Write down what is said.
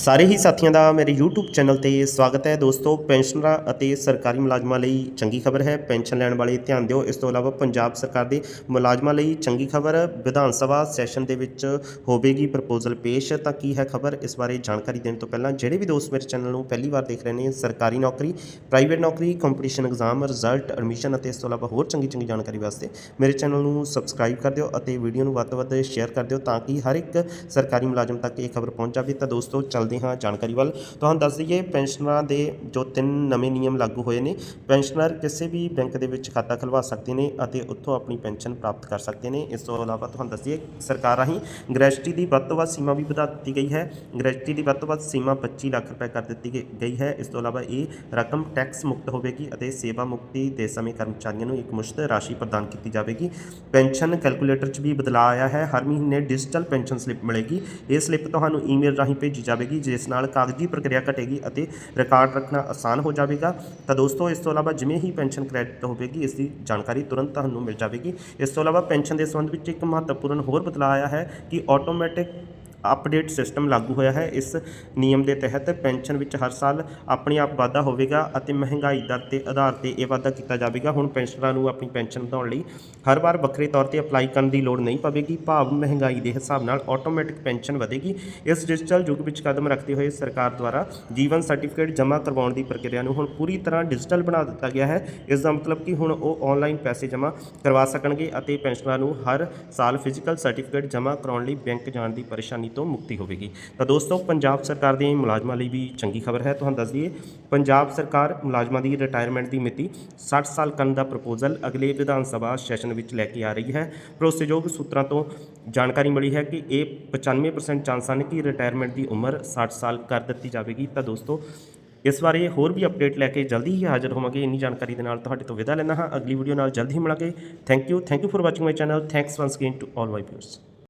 ਸਾਰੇ ਹੀ ਸਾਥੀਆਂ ਦਾ ਮੇਰੇ YouTube ਚੈਨਲ ਤੇ ਸਵਾਗਤ ਹੈ। ਦੋਸਤੋ, ਪੈਨਸ਼ਨਰਾਂ ਅਤੇ ਸਰਕਾਰੀ ਮੁਲਾਜ਼ਮਾਂ ਲਈ ਚੰਗੀ ਖਬਰ ਹੈ। ਪੈਨਸ਼ਨ ਲੈਣ ਵਾਲੇ ਧਿਆਨ ਦਿਓ। ਇਸ ਤੋਂ ਇਲਾਵਾ ਪੰਜਾਬ ਸਰਕਾਰ ਦੇ ਮੁਲਾਜ਼ਮਾਂ ਲਈ ਚੰਗੀ ਖਬਰ ਵਿਧਾਨ ਸਭਾ ਸੈਸ਼ਨ ਦੇ ਵਿੱਚ ਹੋਵੇਗੀ ਪ੍ਰਪੋਜ਼ਲ ਪੇਸ਼। ਤਾਂ ਕੀ ਹੈ ਖਬਰ? ਇਸ ਬਾਰੇ ਜਾਣਕਾਰੀ ਦੇਣ ਤੋਂ ਪਹਿਲਾਂ ਜਿਹੜੇ ਵੀ ਦੋਸਤ ਮੇਰੇ ਚੈਨਲ ਨੂੰ ਪਹਿਲੀ ਵਾਰ ਦੇਖ ਰਹੇ ਨੇ, ਸਰਕਾਰੀ ਨੌਕਰੀ, ਪ੍ਰਾਈਵੇਟ ਨੌਕਰੀ ਕੰਪੀਟੀਸ਼ਨ ਐਗਜ਼ਾਮ ਰਿਜ਼ਲਟ ਐਡਮਿਸ਼ਨ ਅਤੇ ਇਸ ਤੋਂ ਇਲਾਵਾ ਹੋਰ ਚੰਗੀ ਚੰਗੀ ਜਾਣਕਾਰੀ ਵਾਸਤੇ ਮੇਰੇ ਚੈਨਲ ਨੂੰ ਸਬਸਕ੍ਰਾਈਬ ਕਰ ਦਿਓ ਅਤੇ ਵੀਡੀਓ ਨੂੰ ਵੱਧ ਤੋਂ ਵੱਧ ਸ਼ੇਅਰ ਕਰ ਦਿਓ ਤਾਂ ਕਿ ਹਰ ਇੱਕ ਸਰਕਾਰੀ ਮੁਲਾਜ਼ਮ ਤੱਕ ਇਹ ਖਬਰ ਪਹੁੰਚ ਜਾਵੇ। ਤਾਂ ਦੋਸਤੋ ਚੱਲ ਚੱਲਦੇ ਹਾਂ ਜਾਣਕਾਰੀ ਵੱਲ। ਤੁਹਾਨੂੰ ਦੱਸ ਦਈਏ, ਪੈਨਸ਼ਨਰਾਂ ਦੇ ਜੋ ਤਿੰਨ ਨਵੇਂ ਨਿਯਮ ਲਾਗੂ ਹੋਏ ਨੇ, ਪੈਨਸ਼ਨਰ ਕਿਸੇ ਵੀ ਬੈਂਕ ਦੇ ਵਿੱਚ ਖਾਤਾ ਖੁਲਵਾ ਸਕਦੇ ਨੇ ਅਤੇ ਉੱਥੋਂ ਆਪਣੀ ਪੈਨਸ਼ਨ ਪ੍ਰਾਪਤ ਕਰ ਸਕਦੇ ਨੇ। ਇਸ ਤੋਂ ਇਲਾਵਾ ਤੁਹਾਨੂੰ ਦੱਸ ਦਈਏ, ਸਰਕਾਰ ਰਾਹੀਂ ਗ੍ਰੈਜੂਟੀ ਦੀ ਵੱਧ ਤੋਂ ਵੱਧ ਸੀਮਾ ਵੀ ਵਧਾ ਦਿੱਤੀ ਗਈ ਹੈ। ਗ੍ਰੈਜੂਟੀ ਦੀ ਵੱਧ ਤੋਂ ਵੱਧ ਸੀਮਾ 25 ਲੱਖ ਰੁਪਏ ਕਰ ਦਿੱਤੀ ਗ- ਗਈ ਹੈ। ਇਸ ਤੋਂ ਇਲਾਵਾ ਇਹ ਰਕਮ ਟੈਕਸ ਮੁਕਤ ਹੋਵੇਗੀ ਅਤੇ ਸੇਵਾ ਮੁਕਤੀ ਦੇ ਸਮੇਂ ਕਰਮਚਾਰੀਆਂ ਨੂੰ ਇੱਕ ਮੁਸ਼ਤ ਰਾਸ਼ੀ ਪ੍ਰਦਾਨ ਕੀਤੀ ਜਾਵੇਗੀ। ਪੈਨਸ਼ਨ ਕੈਲਕੂਲੇਟਰ 'ਚ ਵੀ ਬਦਲਾਅ ਆਇਆ ਹੈ। ਹਰ ਮਹੀਨੇ ਡਿਜੀਟਲ ਪੈਨਸ਼ਨ ਸਲਿੱਪ ਮਿਲੇਗੀ। ਇਹ ਸਲਿੱਪ ਤੁਹਾਨੂੰ ਈਮੇਲ ਰਾਹੀਂ ਭੇਜੀ ਜਾਵੇਗੀ ਜਿਸ ਨਾਲ ਕਾਗਜ਼ੀ ਪ੍ਰਕਿਰਿਆ ਘਟੇਗੀ ਅਤੇ ਰਿਕਾਰਡ ਰੱਖਣਾ ਆਸਾਨ ਹੋ ਜਾਵੇਗਾ। ਤਾਂ ਦੋਸਤੋ, ਇਸ ਤੋਂ ਇਲਾਵਾ ਜਿਵੇਂ ਹੀ ਪੈਨਸ਼ਨ ਕ੍ਰੈਡਿਟ ਹੋਵੇਗੀ, ਇਸ ਦੀ ਜਾਣਕਾਰੀ ਤੁਰੰਤ ਤੁਹਾਨੂੰ ਮਿਲ ਜਾਵੇਗੀ। ਇਸ ਤੋਂ ਇਲਾਵਾ ਪੈਨਸ਼ਨ ਦੇ ਸੰਬੰਧ ਵਿੱਚ ਇੱਕ ਮਹੱਤਵਪੂਰਨ ਹੋਰ ਬਦਲਾਅ ਆਇਆ ਹੈ ਕਿ ਆਟੋਮੈਟਿਕ ਅਪਡੇਟ ਸਿਸਟਮ ਲਾਗੂ ਹੋਇਆ ਹੈ। ਇਸ ਨਿਯਮ ਦੇ ਤਹਿਤ ਪੈਨਸ਼ਨ ਵਿੱਚ ਹਰ ਸਾਲ ਆਪਣੇ ਆਪ ਵਾਧਾ ਹੋਵੇਗਾ ਅਤੇ ਮਹਿੰਗਾਈ ਦਰ ਦੇ ਆਧਾਰ ਤੇ ਇਹ ਵਾਧਾ ਕੀਤਾ ਜਾਵੇਗਾ। ਹੁਣ ਪੈਨਸ਼ਨਰਾਂ ਨੂੰ ਆਪਣੀ ਪੈਨਸ਼ਨ ਵਧਾਉਣ ਲਈ ਹਰ ਵਾਰ ਵੱਖਰੇ ਤੌਰ ਤੇ ਅਪਲਾਈ ਕਰਨ ਦੀ ਲੋੜ ਨਹੀਂ ਪਵੇਗੀ। ਭਾਵ ਮਹਿੰਗਾਈ ਦੇ ਹਿਸਾਬ ਨਾਲ ਆਟੋਮੈਟਿਕ ਪੈਨਸ਼ਨ ਵਧੇਗੀ। ਇਸ ਡਿਜੀਟਲ ਯੁੱਗ ਵਿੱਚ ਕਦਮ ਰੱਖਦੇ ਹੋਏ ਸਰਕਾਰ ਦੁਆਰਾ ਜੀਵਨ ਸਰਟੀਫਿਕੇਟ ਜਮ੍ਹਾਂ ਕਰਵਾਉਣ ਦੀ ਪ੍ਰਕਿਰਿਆ ਨੂੰ ਹੁਣ ਪੂਰੀ ਤਰ੍ਹਾਂ ਡਿਜੀਟਲ ਬਣਾ ਦਿੱਤਾ ਗਿਆ ਹੈ। ਇਸ ਦਾ ਮਤਲਬ ਕਿ ਹੁਣ ਉਹ ਆਨਲਾਈਨ ਪੈਸੇ ਜਮ੍ਹਾਂ ਕਰਵਾ ਸਕਣਗੇ ਅਤੇ ਪੈਨਸ਼ਨਰਾਂ ਨੂੰ ਹਰ ਸਾਲ ਫਿਜ਼ੀਕਲ ਸਰਟੀਫਿਕੇਟ ਜਮ੍ਹਾਂ ਕਰਾਉਣ ਲਈ ਬੈਂਕ ਜਾਣ ਦੀ ਪਰੇਸ਼ਾਨੀ ਤੋਂ ਮੁਕਤੀ ਹੋਵੇਗੀ। ਤਾਂ ਦੋਸਤੋ, ਪੰਜਾਬ ਸਰਕਾਰ ਦੇ ਮੁਲਾਜ਼ਮਾਂ ਲਈ ਵੀ ਚੰਗੀ ਖਬਰ ਹੈ। ਤੁਹਾਨੂੰ ਦੱਸ ਦਈਏ, ਪੰਜਾਬ ਸਰਕਾਰ ਮੁਲਾਜ਼ਮਾਂ ਦੀ ਰਿਟਾਇਰਮੈਂਟ ਦੀ ਮਿਤੀ 60 ਸਾਲ ਕਰਨ ਦਾ ਪ੍ਰਪੋਜ਼ਲ ਅਗਲੇ ਵਿਧਾਨ ਸਭਾ ਸੈਸ਼ਨ ਵਿੱਚ ਲੈ ਕੇ ਆ ਰਹੀ ਹੈ। ਭਰੋਸੇਯੋਗ ਸੂਤਰਾਂ ਤੋਂ ਜਾਣਕਾਰੀ ਮਿਲੀ ਹੈ ਕਿ ਇਹ 95% ਚਾਂਸ ਹਨ ਕਿ ਰਿਟਾਇਰਮੈਂਟ ਦੀ ਉਮਰ 60 ਸਾਲ ਕਰ ਦਿੱਤੀ ਜਾਵੇਗੀ। ਤਾਂ ਦੋਸਤੋ, ਇਸ ਬਾਰੇ ਹੋਰ ਵੀ ਅਪਡੇਟ ਲੈ ਕੇ ਜਲਦੀ ਹੀ ਹਾਜ਼ਰ ਹੋਵਾਂਗੇ। ਇੰਨੀ ਜਾਣਕਾਰੀ ਦੇ ਨਾਲ ਤੁਹਾਡੇ ਤੋਂ ਵਿਦਾ ਲੈਂਦਾ ਹਾਂ। ਅਗਲੀ ਵੀਡੀਓ ਨਾਲ ਜਲਦੀ ਹੀ ਮਿਲਾਂਗੇ। Thank you thank you for watching my channel thanks once again to all my viewers